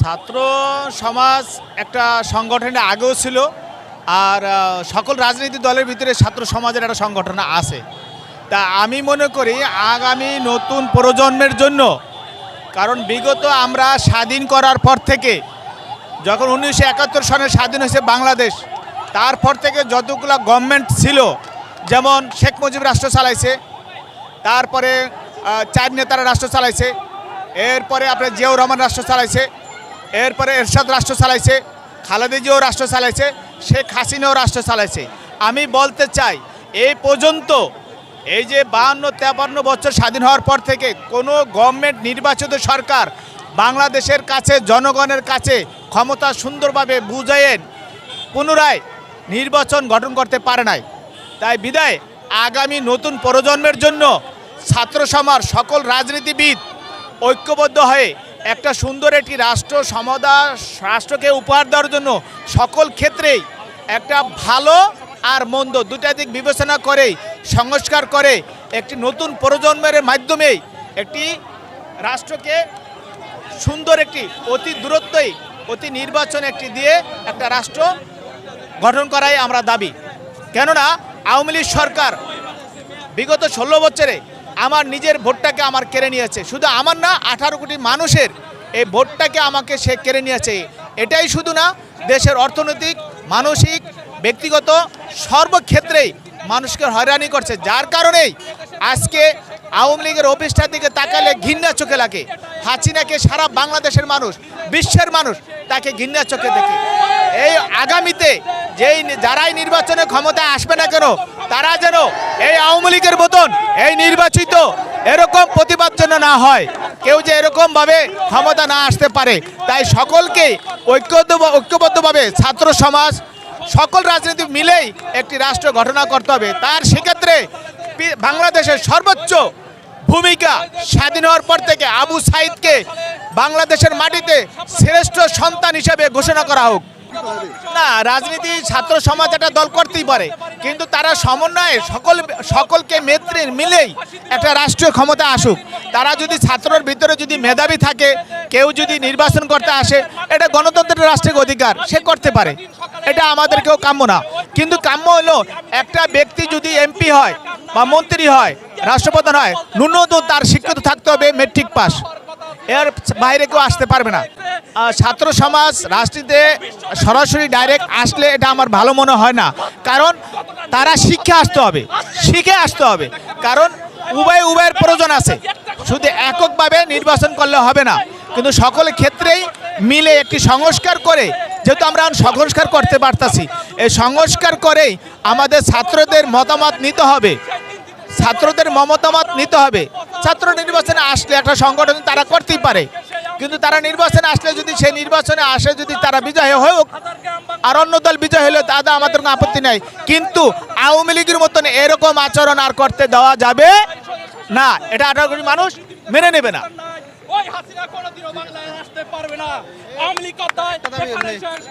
ছাত্র সমাজ একটা সংগঠনে আগেও ছিল, আর সকল রাজনৈতিক দলের ভিতরে ছাত্র সমাজের একটা সংগঠন আছে। তা আমি মনে করি আগামী নতুন প্রজন্মের জন্য, কারণ বিগত আমরা স্বাধীন করার পর থেকে, যখন উনিশশো একাত্তর সনে স্বাধীন হয়েছে বাংলাদেশ, তারপর থেকে যতগুলো গভর্নমেন্ট ছিল, যেমন শেখ মুজিব রাষ্ট্র চালাইছে, তারপরে চার নেতারা রাষ্ট্র চালাইছে, এরপরে আপনার জিয়াউর রহমান রাষ্ট্র চালাইছে এরপরে এরশাদ রাষ্ট্র চালাইছে, খালেদা জিয়াও রাষ্ট্র চালাইছে, শেখ হাসিনাও রাষ্ট্র চালাইছে। আমি বলতে চাই, এই পর্যন্ত এই যে বাহান্ন, তেপান্ন বছর স্বাধীন হওয়ার পর থেকে কোনো গভর্নমেন্ট নির্বাচিত সরকার বাংলাদেশের কাছে, জনগণের কাছে ক্ষমতা সুন্দরভাবে বুঝাইয়েন পুনরায় নির্বাচন গঠন করতে পারে নাই। তাই বিদায়, আগামী নতুন প্রজন্মের জন্য ছাত্র সমাজ সকল রাজনীতিবিদ ঐক্যবদ্ধ হয়ে একটা সুন্দর একটি রাষ্ট্র সমদা রাষ্ট্রকে উপহার দেওয়ার জন্য সকল ক্ষেত্রেই একটা ভালো আর মন্দ দুটা দিক বিবেচনা করে সংস্কার করে একটি নতুন প্রজন্মের মাধ্যমেই একটি রাষ্ট্রকে সুন্দর একটি অতি দূরত্বই, অতি নির্বাচন একটি দিয়ে একটা রাষ্ট্র গঠন করাই আমরা দাবি। কেননা, আওয়ামী লীগ সরকার বিগত ষোলো বছরে আমার নিজের ভোটটাকে আমার কেড়ে নিয়েছে। শুধু আমার না, আঠারো কোটি মানুষের এই ভোটটাকে আমাকে সে কেড়ে নিয়েছে। এটাই শুধু না, দেশের অর্থনৈতিক, মানসিক, ব্যক্তিগত সর্বক্ষেত্রেই মানুষকে হয়রানি করছে। যার কারণেই আজকে আওয়ামী লীগের অফিসটার দিকে তাকালে ঘৃণা চোখে লাগে। হাসিনাকে সারা বাংলাদেশের মানুষ, বিশ্বের মানুষ তাকে ঘৃণা চোখে দেখে। এই আগামীতে যেই যারাই নির্বাচনে ক্ষমতায় আসবে না কেন, তারা যেন এই আওয়ামী লীগের মতন এই নির্বাচিত এরকম প্রতিবাদ যেন না হয়, কেউ যে এরকমভাবে ক্ষমতা না আসতে পারে। তাই সকলকে ঐক্যবদ্ধ ঐক্যবদ্ধভাবে ছাত্র সমাজ, সকল রাজনীতি মিলেই একটি রাষ্ট্র ঘটনা করতে হবে। তার সেক্ষেত্রে বাংলাদেশের সর্বোচ্চ ভূমিকা স্বাধীন হওয়ার পর থেকে আবু সাইদকে বাংলাদেশের মাটিতে শ্রেষ্ঠ সন্তান হিসেবে ঘোষণা করা হোক। না, রাজনীতি ছাত্র সমাজ একটা দল করতেই পারে, কিন্তু তারা সমন্বয়ে সকল, সকলকে মেত্রী মিলেই একটা রাষ্ট্রীয় ক্ষমতা আসুক। তারা যদি ছাত্রর ভিতরে যদি মেধাবী থাকে, কেউ যদি নির্বাচন করতে আসে, এটা গণতন্ত্রের রাষ্ট্রিক অধিকার, সে করতে পারে। এটা আমাদেরকেও কাম্য না। কিন্তু কাম্য হলো, একটা ব্যক্তি যদি এমপি হয় বা মন্ত্রী হয়, রাষ্ট্রপ্রধান হয়, ন্যূনতম তার শিক্ষিত থাকতে হবে, মেট্রিক পাস। এর বাইরে কেউ আসতে পারবে না। ছাত্র সমাজ, রাজনীতিতে সরাসরি ডাইরেক্ট আসলে এটা আমার ভালো মনে হয় না। কারণ তারা শিক্ষা আসতে হবে, শিখে আসতে হবে। কারণ উভয় উভয়ের প্রয়োজন আছে। শুধু এককভাবে নির্বাচন করলে হবে না। কিন্তু সকল ক্ষেত্রেই মিলে একটি সংস্কার করে, যেহেতু আমরা সংস্কার করতে পারতাছি, এই সংস্কার করেই আমাদের ছাত্রদের মতামত নিতে হবে। ছাত্রদের মমতামত নিতে হবে। ছাত্র নির্বাচনে আসলে একটা সংগঠন তারা করতেই পারে। কিন্তু তারা নির্বাচনে আসলে যদি সেই নির্বাচনে আসে যদি তারা বিজয় হোক আর অন্য দল বিজয় হলে তাদের আমাদের কোনো আপত্তি নাই। কিন্তু আওয়ামী লীগের মতন এরকম আচরণ আর করতে দেওয়া যাবে না। এটা আঠারো কোটি মানুষ মেনে নেবে না। ওই হাসিনা কোনোদিনও বাংলায় আসতে পারবে না। আওয়ামী লীগ কথায় এখানে শেষ।